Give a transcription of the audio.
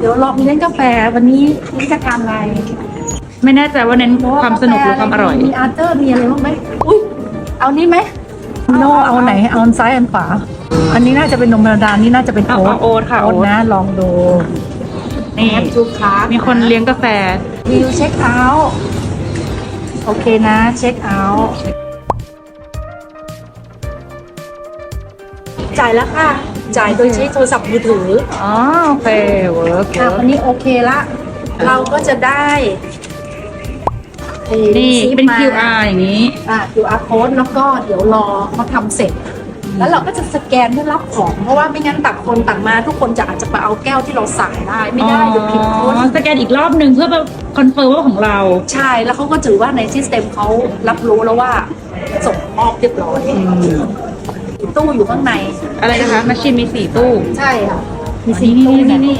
เดี๋ยวรอมีเล่นกาแฟวันนี้นิทรรศการอะไรไม่แน่ใจว่าเน้นความสนุกหรือความอร่อย มีอาร์เตอร์มีอะไรบ้างไหมอุ้ยเอานี้ไหมโนเอาไหนเอาอันซ้ายอันขวา อันนี้น่าจะเป็นนมธรรมดานี่น่าจะเป็นเอาโอ๊ตเอาโอ๊ตค่ะโอ๊ตโอ๊ตนะลองดูนี่แอปจูคาร์มีคนเลี้ยงกาแฟวิวเช็คเอาท์โอเคนะ เช็คเอาท์ จ่ายแล้วค่ะ จ่ายโดยใช้โทรศัพท์มือถือ อ๋อโอเคเวิร์กค่ะวันนี้โอเคละ เราก็จะได้ไอ้นี่ซิปเป็นมา QR อย่างนี้ อ่า QR code แล้วก็เดี๋ยวรอเขาทำเสร็จ แล้วเราก็จะสแกนเพื่อรับของ เพราะว่าไม่งั้นต่างคนต่างมา ทุกคนจะอาจจะไปเอาแก้วที่เราสั่งได้ไม่ได้เดี๋ยวผิดโค้ดอ๋อสแกนอีกรอบหนึ่งเพื่อแบบคอนเฟิร์มว่าของเรา ใช่แล้วเขาก็ถือว่าในซิสเต็มเขารับรู้แล้วว่าส่งมอบเรียบร้อย ตู้อยู่ข้างใน อะไรนะคะมาชินมีสี่ตู้ ใช่ค่ะ มีนี่สี่ตู้นี่เนี่นี่ยนี่